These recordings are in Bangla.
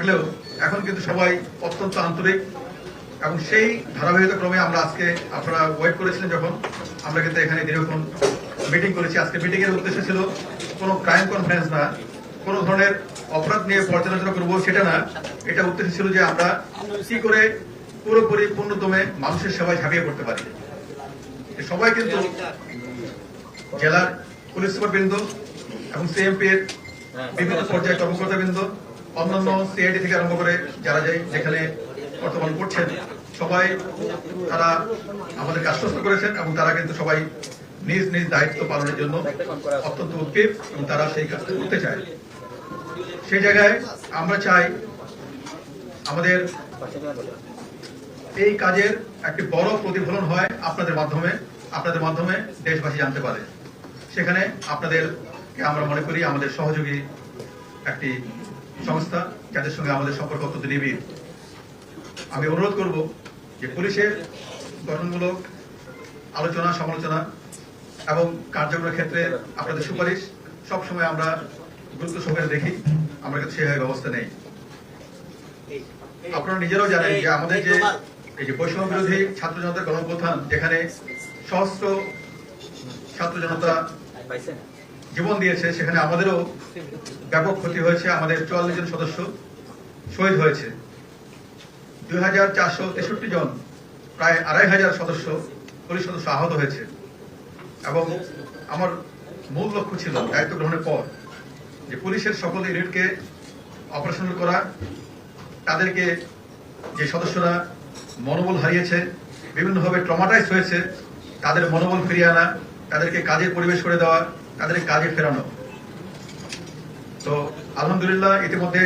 থাকলেও এখন কিন্তু সবাই অত্যন্ত আন্তরিক এবং সেই ধারাবাহিকতা ক্রমে আমরা আজকে আপনারা ওয়েট করেছিলেন যখন আমরা কিন্তু এখানে দীর্ঘক্ষণ মিটিং করেছি। আজকে মিটিং এর উদ্দেশ্য ছিল কোনো ক্রাইম কনফারেন্স না, কোনো ধরনের অপরাধ নিয়ে পর্যালোচনা করব সেটা না। এটা উদ্দেশ্য ছিল যে আমরা কি করে পুরোপুরি পূর্ণদমে মানুষের সেবায় ঝাঁপিয়ে পড়তে পারি। সবাই কিন্তু জেলার পুলিশ সুপারবৃন্দ এবং সিএমপি এর বিভিন্ন পর্যায়ে কর্মকর্তাবৃন্দ অন্যান্য সিআইডি থেকে আরম্ভ করে যারা যাই যেখানে বর্তমান করছেন, সবাই তারা আমাদেরকে আশ্বস্ত করেছেন এবং তারা কিন্তু সবাই নিজ নিজ দায়িত্ব পালনের জন্য অত্যন্ত উদ্বেগ এবং তারা সেই কাজটা করতে চায়। সেই জায়গায় আমরা চাই আমাদের এই কাজের একটি বড় প্রতিফলন হয় আপনাদের মাধ্যমে আপনাদের মাধ্যমে দেশবাসী জানতে পারে। সেখানে আপনাদেরকে আমরা মনে করি আমাদের সহযোগী একটি সংস্থা যাদের সঙ্গে আমাদের সম্পর্ক অত্যন্ত নিবিড়। আমি অনুরোধ করব যে পুলিশের গঠনমূলক আলোচনা, সমালোচনা এবং কার্যক্রমের ক্ষেত্রে আপনাদের সুপারিশ সবসময় আমরা গুরুত্ব সহকারে দেখি। আমরা কিন্তু সেভাবে ব্যবস্থা নেই। আপনারা নিজেরাও জানেন যে আমাদের যে এই যে বৈষম্য বিরোধী ছাত্র জনতার গণপ্রধান যেখানে সহস্র ছাত্র জনতা জীবন দিয়েছে, সেখানে আমাদেরও ব্যাপক ক্ষতি হয়েছে, আমাদের চুয়াল্লিশ জন সদস্য শহীদ হয়েছে। দুই হাজার চারশো তেষট্টি জন, প্রায় আড়াই হাজার সদস্য পুলিশ সদস্য আহত হয়েছে। এবং আমার মূল লক্ষ্য ছিল, দায়িত্ব গ্রহণের পর, যে পুলিশের সকল ইউনিটকে অপারেশনাল করা, তাদেরকে যে সদস্যরা মনোবল হারিয়েছে, বিভিন্নভাবে ট্রমাটাইজ হয়েছে, তাদের মনোবল ফিরিয়ে আনা, তাদেরকে কাজের পরিবেশ করে দেওয়া তাদেরকে কাজে ফেরানো। তো আলহামদুলিল্লাহ ইতিমধ্যে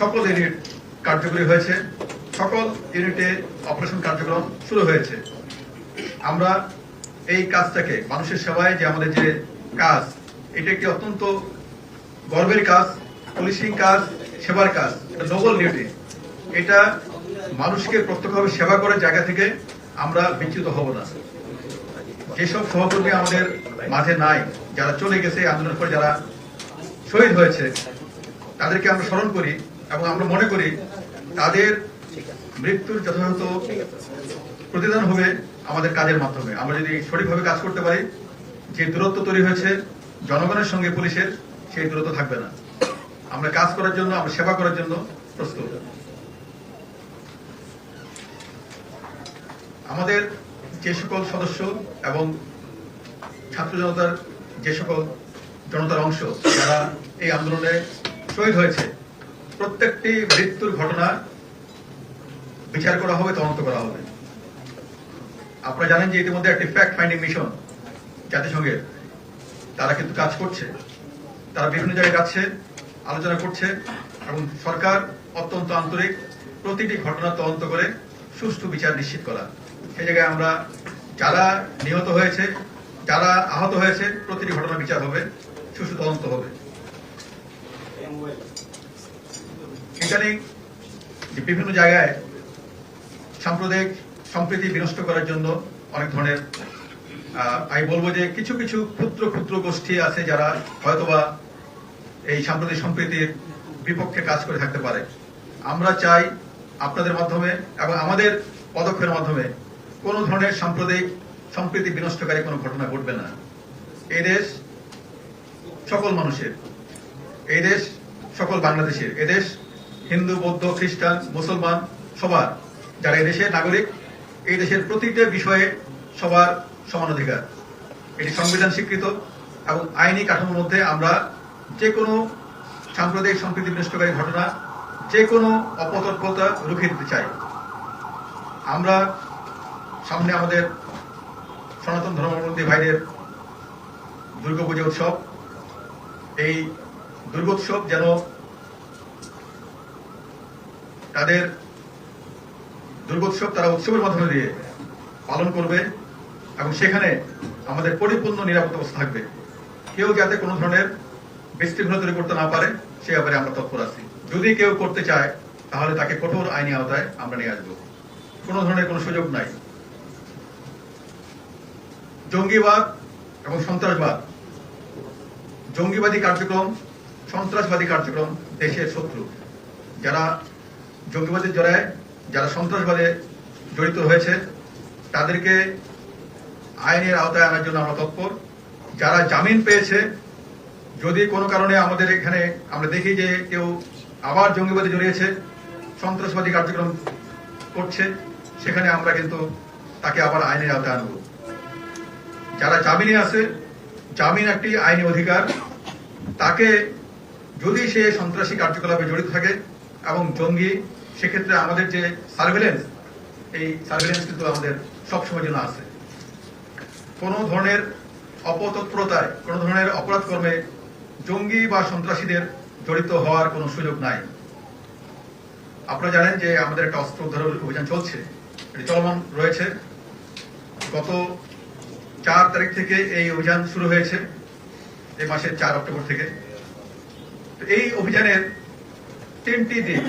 সকল ইউনিট কার্যকরী হয়েছে। সকল ইউনিটে অপারেশন কার্যক্রম শুরু হয়েছে। আমরা এই কাজটাকে, মানুষের সেবায় যে আমাদের যে কাজ, এটা একটি অত্যন্ত গর্বের কাজ, পুলিশিং কাজ, সেবার কাজ নোবেল ডিউটি এটা মানুষকে প্রত্যক্ষভাবে সেবা করার জায়গা থেকে আমরা বিচ্যুত হব না। যেসব সহকর্মী আমাদের মাঝে নাই। যারা চলে গেছে এই আন্দোলন করে যারা শহীদ হয়েছে, তাদেরকে আমরা স্মরণ করি এবং আমরা মনে করি তাদের মৃত্যুর যথাযথ প্রতিদান হবে আমাদের কাজের মাধ্যমে। আমরা যদি সঠিকভাবে কাজ করতে পারি, যে দূরত্ব তৈরি হয়েছে জনগণের সঙ্গে পুলিশের, সেই দূরত্ব থাকবে না। আমরা কাজ করার জন্য, আমরা সেবা করার জন্য প্রস্তুত। আমাদের যে সকল সদস্য এবং ছাত্র জনতার যে সকল জনতার অংশ যারা এই আন্দোলনে শহীদ হয়েছে, প্রত্যেকটি মৃত্যুর ঘটনা বিচার করা হবে, তদন্ত করা হবে। আপনারা জানেন যে ইতিমধ্যে একটি ফ্যাক্ট ফাইন্ডিং মিশন জাতিসংঘের, তারা কিন্তু কাজ করছে। তারা বিভিন্ন জায়গায় যাচ্ছে, আলোচনা করছে এবং সরকার অত্যন্ত আন্তরিক প্রতিটি ঘটনা তদন্ত করে সুষ্ঠু বিচার নিশ্চিত করা। সেই জায়গায় আমরা যারা নিহত হয়েছে, যারা আহত হয়েছে, প্রতিটি ঘটনা বিচার হবে, সুষ্ঠু তদন্ত হবে। বিভিন্ন জায়গায় সাম্প্রদায়িক সম্প্রীতি বিনষ্ট করার জন্য অনেক ধরনের আমি বলব যে কিছু কিছু ক্ষুদ্র ক্ষুদ্র গোষ্ঠী আছে যারা হয়তোবা এই সাম্প্রতিক সম্প্রীতির বিপক্ষে কাজ করে থাকতে পারে। আমরা চাই আপনাদের মাধ্যমে এবং আমাদের পদক্ষেপের মাধ্যমে কোন ধরনের সাম্প্রদায়িক সম্প্রীতি বিনষ্টকারী কোনো ঘটনা ঘটবে না। এই দেশ সকল মানুষের। এই দেশ সকল বাংলাদেশের। এদেশ হিন্দু, বৌদ্ধ, খ্রিস্টান, মুসলমান, সবার। যারা এই দেশের নাগরিক, এই দেশের প্রতিটা বিষয়ে সবার সমান অধিকার। এটি সংবিধান স্বীকৃত এবং আইনি কাঠামোর মধ্যে আমরা যে কোনো সাম্প্রদায়িক সম্প্রীতি বিনষ্টকারী ঘটনা যে কোনো অপতৎপরতা রুখে দিতে চাই। আমরা সামনে আমাদের সনাতন ধর্মাবলম্বী ভাইদের দুর্গাপূজা উৎসব। এই দুর্গোৎসব যেন তাদের দুর্গোৎসব তারা উৎসবের মাধ্যমে দিয়ে পালন করবে এবং সেখানে আমাদের পরিপূর্ণ নিরাপত্তা ব্যবস্থা থাকবে। কেউ যাতে কোনো ধরনের বিশৃঙ্খলা তৈরি করতে না পারে, সে ব্যাপারে আমরা তৎপর আছি। যদি কেউ করতে চায়, তাহলে তাকে কঠোর আইনি আওতায় আমরা নিয়ে আসব। কোনো ধরনের কোনো সুযোগ নাই। জঙ্গিবাদ এবং সন্ত্রাসবাদ। জঙ্গিবাদী কার্যক্রম, সন্ত্রাসবাদী কার্যক্রম দেশের শত্রু। যারা জঙ্গিবাদের জড়ায়, যারা সন্ত্রাসবাদে জড়িত হয়েছে তাদেরকে আইনের আওতায় আনার জন্য আমরা তৎপর। যারা জামিন পেয়েছে, যদি কোনো কারণে আমাদের এখানে আমরা দেখি যে কেউ আবার জঙ্গিবাদে জড়িয়েছে, সন্ত্রাসবাদী কার্যক্রম করছে, সেখানে আমরা কিন্তু তাকে আবার আইনের আওতায় আনব। যারা জামিনে আছে, জামিন একটি আইনি অধিকার। তাকে যদি সে সন্ত্রাসী কার্যকলাপে জড়িত থাকে এবং জঙ্গি, সেক্ষেত্রে আমাদের যে সার্ভেলেন্স এই সার্ভেলেন্স কিন্তু আমাদের সবসময় জন্য আছে। কোনো ধরনের অপতৎপরতায়, কোনো ধরনের অপরাধ কর্মে জঙ্গি বা সন্ত্রাসীদের জড়িত হওয়ার কোনো সুযোগ নাই। আপনারা জানেন যে আমাদের একটা অস্ত্র উদ্ধার অভিযান চলছে। এটি চলমান রয়েছে। গত চার তারিখ থেকে এই অভিযান শুরু হয়েছে, এই মাসের চার অক্টোবর থেকে। এই অভিযানের তিনটি দিক।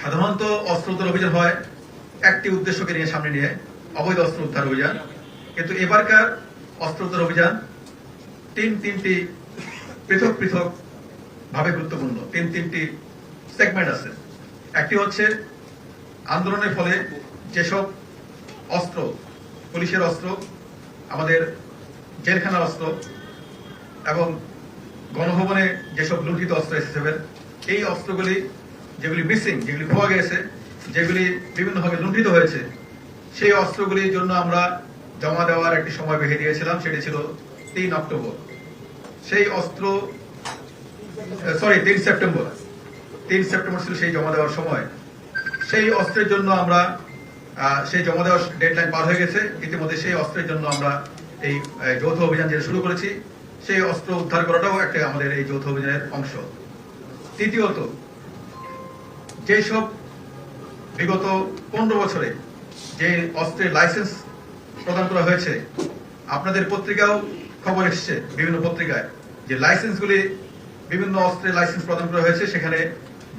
সাধারণত অস্ত্র উদ্ধার অভিযান হয়, একটি উদ্দেশ্যকে নিয়ে সামনে নিয়ে, অবৈধ অস্ত্র উদ্ধার অভিযান। কিন্তু এবারকার অস্ত্র উদ্ধার অভিযান তিন তিনটি পৃথক পৃথক ভাবে গুরুত্বপূর্ণ। তিন তিনটি সেগমেন্ট আছে। একটি হচ্ছে আন্দোলনের ফলে যেসব অস্ত্র, পুলিশের অস্ত্র আমাদের জেলখানা অস্ত্র এবং গণভবনে যেসব লুণ্ঠিত অস্ত্র এসেছে এই অস্ত্রগুলি যেগুলি মিসিং যেগুলি খোয়া গেছে, যেগুলি বিভিন্নভাবে লুণ্ঠিত হয়েছে, সেই অস্ত্রগুলির জন্য আমরা জমা দেওয়ার একটি সময় বেঁধে দিয়েছিলাম, সেটি ছিল তিন অক্টোবর। সেই অস্ত্র সরি তিন সেপ্টেম্বর। তিন সেপ্টেম্বর ছিল সেই জমা দেওয়ার সময়। সেই অস্ত্রের জন্য আমরা সেই জমা দেওয়ার ডেডলাইন পার হয়ে গেছে। ইতিমধ্যে সেই অস্ত্রের জন্য আমরা এই যৌথ অভিযান যেটা শুরু করেছি, সেই অস্ত্র উদ্ধার করাটাও একটা আমাদের এই যৌথ অভিযানের অংশ। তৃতীয়ত, যেসব বিগত পনেরো বছরে যে অস্ত্রের লাইসেন্স প্রদান করা হয়েছে, আপনাদের পত্রিকাও খবর এসছে বিভিন্ন পত্রিকায় যে লাইসেন্সগুলি বিভিন্ন অস্ত্রের লাইসেন্স প্রদান করা হয়েছে। সেখানে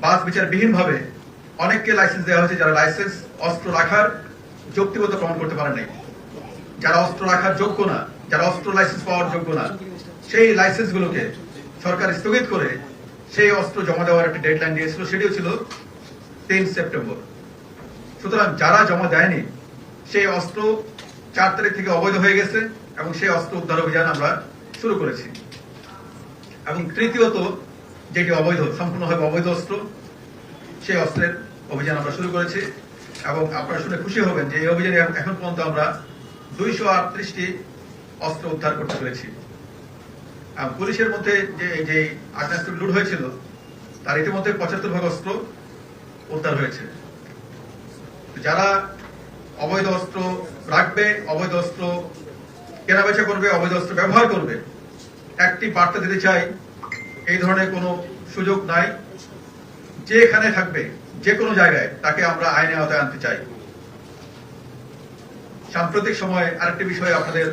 বাস বিচারবিহীন ভাবে অনেককে লাইসেন্স দেওয়া হয়েছে যারা লাইসেন্স অস্ত্র রাখার যৌক্তিকতা প্রমাণ করতে পারে নাই। যারা অস্ত্র রাখার যোগ্য না, যারা অস্ত্র লাইসেন্স পাওয়ার যোগ্য না, সেই লাইসেন্স গুলোকে সরকার স্থগিত করে সেই অস্ত্র জমা দেওয়ার একটা ডেডলাইন দিয়েছিল, সেটিও ছিল তিন সেপ্টেম্বর। সুতরাং যারা জমা দেয়নি, সেই অস্ত্র চার তারিখ থেকে অবৈধ হয়ে গেছে এবং সেই অস্ত্র উদ্ধার অভিযান আমরা শুরু করেছি। এবং তৃতীয়ত, যেটি অবৈধ, সম্পূর্ণভাবে অবৈধ অস্ত্র, সেই অস্ত্রের অভিযান আমরা শুরু করেছি এবং আপনারা শুনে খুশি হবেন যে এই অভিযানে এখন পর্যন্ত আমরা দুইশো আটত্রিশটি অস্ত্র উদ্ধার করতে পেরেছি। পুলিশের মধ্যে যে যে আগ্নেয়াস্ত্র লুট হয়েছিল, তার ইতিমধ্যে পঁচাত্তর ভাগ অস্ত্র উদ্ধার হয়েছে। যারা অবৈধ অস্ত্র রাখবে, অবৈধ অস্ত্র কেনাবেচা করবে, অবৈধ অস্ত্র ব্যবহার করবে, একটি বার্তা দিতে চাই, এই ধরনের কোনো সুযোগ নাই। যে এখানে থাকবে যে কোনো জায়গায় তাকে আমরা আইনে আওতায় আনতে চাই। সাম্প্রতিক সময়ে আরেকটি বিষয় আপনাদের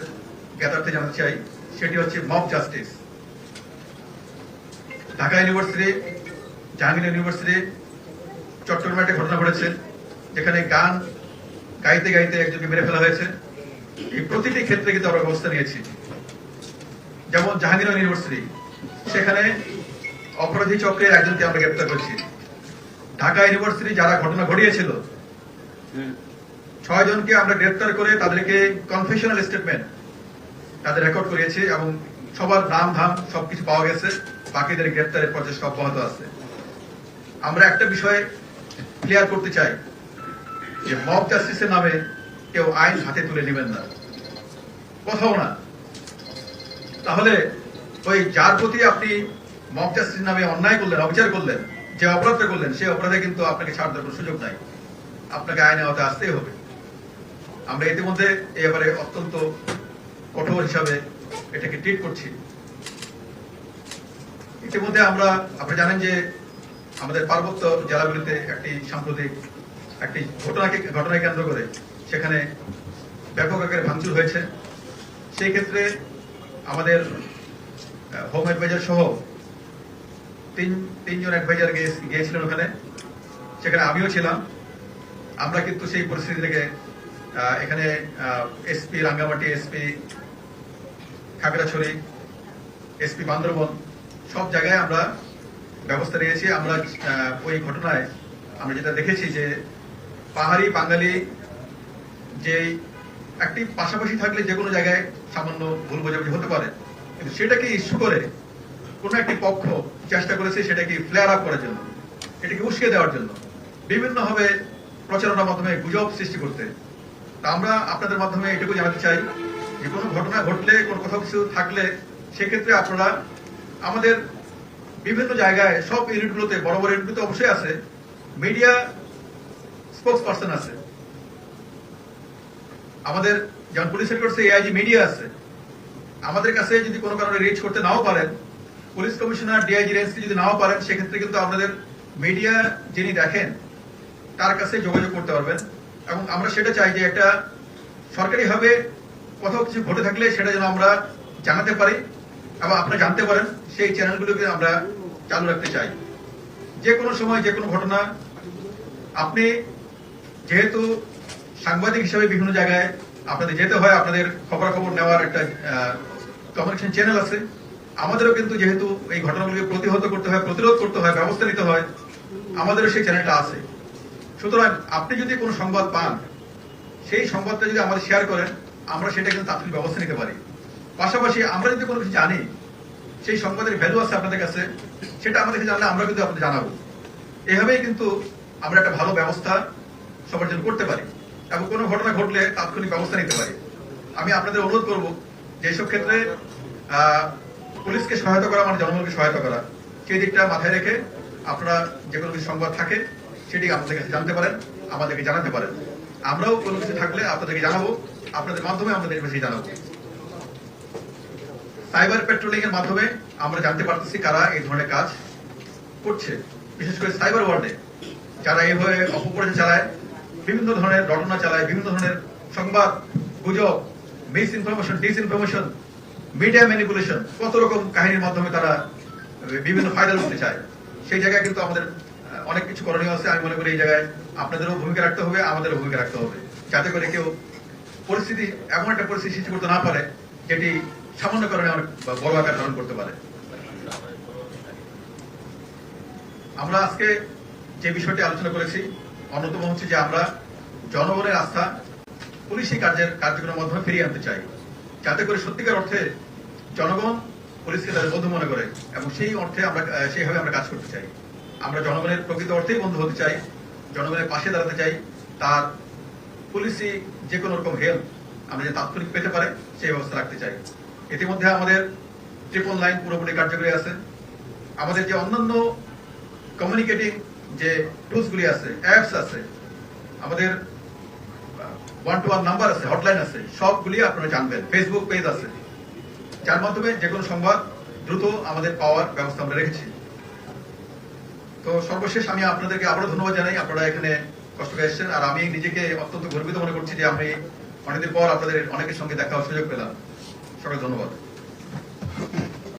জ্ঞাতার্থে জানাতে চাই, সেটি হচ্ছে mob justice Dhaka university, Jahangir university, চট্টগ্রামে একটা ঘটনা ঘটেছে, যেখানে গান গাইতে গাইতে একজনকে মেরে ফেলা হয়েছে। এই প্রতিটি ক্ষেত্রে কিন্তু আমরা ব্যবস্থা নিয়েছি। যেমন জাহাঙ্গীর ইউনিভার্সিটি, সেখানে অপরাধী চক্রের একজনকে আমরা গ্রেপ্তার করেছি। ঢাকা ইউনিভার্সিটি যারা ঘটনা ঘটিয়েছিল ছয় জনকে আমরা গ্রেপ্তার করে তাদেরকে কনফেশনাল স্টেটমেন্ট তাদের রেকর্ড করিয়েছি এবং সবার নাম ধাম সবকিছু পাওয়া গেছে। বাকিদের গ্রেপ্তারের প্রচেষ্টা অব্যাহত আছে। আমরা একটা বিষয়ে ক্লিয়ার করতে চাই যে মব জাস্টিসের নামে কেউ আইন হাতে তুলে নেবেন না। কোথাও না। তাহলে ওই যার প্রতি আপনি মব জাস্টিস নামে অন্যায় করলেন অবিচার করলেন যে অপরাধটা করলেন, সেই অপরাধে কিন্তু আপনাকে ছাড় দেওয়ার সুযোগ নাই। আপনাকে আইনে আওতায় আসতেই হবে। আমরা ইতিমধ্যে এই ব্যাপারে অত্যন্ত কঠোর হিসাবে এটাকে ট্রিট করছি। ইতিমধ্যে আমরা, আপনি জানেন যে আমাদের পার্বত্য জেলাগুলিতে একটি সাম্প্রতিক, একটি ঘটনাকে ঘটনাকে কেন্দ্র করে সেখানে ব্যাপক আকারে ভাঙচুর হয়েছে। সেই ক্ষেত্রে আমাদের হোম অ্যাডভাইজার সহ তিন, তিনজন অ্যাডভাইজার গিয়েছিলেন ওখানে। সেখানে আমিও ছিলাম। আমরা কিন্তু সেই পরিস্থিতি থেকে এখানে SP Rangamati SP Khagrachari SP Bandarban, সব জায়গায় আমরা ব্যবস্থা নিয়েছি। আমরা ওই ঘটনায় আমরা যেটা দেখেছি যে পাহাড়ি বাঙালি যে একটি পাশাপাশি থাকলে যে কোনো জায়গায় সামান্য ভুল বোঝাবুঝি হতে পারে। কিন্তু সেটাকে ইস্যু করে? কোন একটি পক্ষ চেষ্টা করেছে সেটাকে ফ্লেয়ার আপ করার জন্য, এটাকে উস্কে দেওয়ার জন্য বিভিন্ন ভাবে প্রচারণার মাধ্যমে গুজব সৃষ্টি করতে। তা আমরা আপনাদের মাধ্যমে এটুকু জানাতে চাই যে কোনো ঘটনা ঘটলে, কোনো কোথাও কিছু থাকলে, সেক্ষেত্রে আপনারা আমাদের বিভিন্ন জায়গায়, সব ইউনিটগুলোতে, বড় বড় ইউনিটগুলোতে অবশ্যই আছে মিডিয়া স্পোক্স পার্সন আছে। আমাদের যেমন পুলিশ হেডকোয়ার্টার্সে এআইজি মিডিয়া আছে, আমাদের কাছে যদি কোনো কারণে রিচ করতে নাও পারেন পুলিশ কমিশনার ডিআইজি রেঞ্জকে যদি নাও পারেন, সেক্ষেত্রে কিন্তু আমাদের মিডিয়া যিনি দেখেন, তার কাছে যোগাযোগ করতে পারবেন। এবং আমরা সেটা চাই যে একটা সরকারিভাবে কোথাও কিছু ঘটে থাকলে সেটা যেন আমরা জানাতে পারি এবং আপনারা জানতে পারেন, সেই চ্যানেলগুলোকে আমরা চালু রাখতে চাই। যে কোনো সময় যে কোনো ঘটনা, আপনি যেহেতু সাংবাদিক হিসেবে বিভিন্ন জায়গায় আপনাদের যেতে হয়, আপনাদের খবরাখবর নেওয়ার একটা কমিউনিকেশন চ্যানেল আছে আমাদেরও কিন্তু যেহেতু এই ঘটনাগুলিকে প্রতিহত করতে হয়, প্রতিরোধ করতে হয়, ব্যবস্থা নিতে হয়, আমাদেরও সেই চ্যানেলটা আছে। সুতরাং আপনি যদি কোনো সংবাদ পান, সেই সংবাদটা যদি আমাদের শেয়ার করেন, আমরা সেটা কিন্তু তাৎক্ষণিক ব্যবস্থা নিতে পারি। পাশাপাশি আমরা যদি কোনো কিছু জানি, সেই সংবাদের ভ্যালু আছে আপনাদের কাছে, সেটা আমাদেরকে জানলে আমরা কিন্তু আপনাদের জানাব। এভাবেই কিন্তু আমরা একটা ভালো ব্যবস্থা সবার জন্য করতে পারি এবং কোনো ঘটনা ঘটলে তাৎক্ষণিক ব্যবস্থা নিতে পারি। আমি আপনাদের অনুরোধ করব যে এইসব ক্ষেত্রে পুলিশকে সহায়তা করা মানে জনগণকে সহায়তা করা। সেই দিকটা মাথায় রেখে আপনারা যে কোনো কিছু সংবাদ থাকে সেটি আমাদের কাছে জানতে পারেন, আমাদেরকে জানাতে পারেন। আমরাও কোনো কিছু থাকলে আপনাদেরকে জানাব, আপনাদের মাধ্যমে আমরা দেশবাসী জানাব। সাইবার পেট্রোলিং এর মাধ্যমে আমরা জানতে পারতেছি কারা এই ধরনের কাজ করছে। বিশেষ করে সাইবার ওয়ার্ল্ডে, যারা এইভাবে অপপ্রচার চালায়, বিভিন্ন ধরনের ঘটনা চালায়, বিভিন্ন ধরনের সংবাদ, গুজব, misinformation, disinformation media manipulation, কত রকম কাহিনীর মাধ্যমে তারা বিভিন্ন ফায়দা করতে চায় সেই জায়গায় কিন্তু আমাদের অনেক কিছু করণীয় আছে। আমি মনে করি এই জায়গায় আপনাদেরও ভূমিকা রাখতে হবে, আমাদেরও ভূমিকা রাখতে হবে। যাতে করে কেউ পরিস্থিতি, এমন একটা পরিস্থিতি সৃষ্টি করতে না পারে, যেটি সামান্য কারণে অনেক বড় আকার ধারণ করতে পারে। আমরা আজকে যে বিষয়টি আলোচনা করেছি, অন্যতম হচ্ছে যে আমরা জনগণের আস্থা পুলিশি কার্যের কার্যক্রমের মাধ্যমে ফিরিয়ে আনতে চাই। যাতে করে সত্যিকার অর্থে জনগণ পুলিশকে তাদের বন্ধু মনে করে এবং সেই অর্থে আমরা সেইভাবে আমরা কাজ করতে চাই। আমরা জনগণের প্রকৃত অর্থেই বন্ধু হতে চাই, জনগণের পাশে দাঁড়াতে চাই। তার পুলিশি যে কোনো রকম হেল্প আমরা যে তাৎক্ষণিক পেতে পারে, সেই ব্যবস্থা রাখতে চাই। ইতিমধ্যে আমাদের ট্রিপল লাইন পুরোপুরি কার্যকরী আছে। আমাদের যে অন্যান্য কমিউনিকেটিং যে টুলস গুলি আছে অ্যাপস আছে, আমাদের ওয়ান টু ওয়ান নাম্বার আছে হটলাইন আছে, সবগুলি আপনারা জানবেন। ফেসবুক পেজ আছে যার মাধ্যমে যে কোনো সংবাদ দ্রুত আমাদের পাওয়ার ব্যবস্থা আমরা রেখেছি। তো সর্বশেষ আমি আপনাদেরকে আবারও ধন্যবাদ জানাই, আপনারা এখানে কষ্ট করে এসেছেন। আর আমি নিজেকে অত্যন্ত গর্বিত মনে করছি যে আমি অনেকদিন পর আপনাদের অনেকের সঙ্গে দেখা হওয়ার সুযোগ পেলাম। সকল ধন্যবাদ।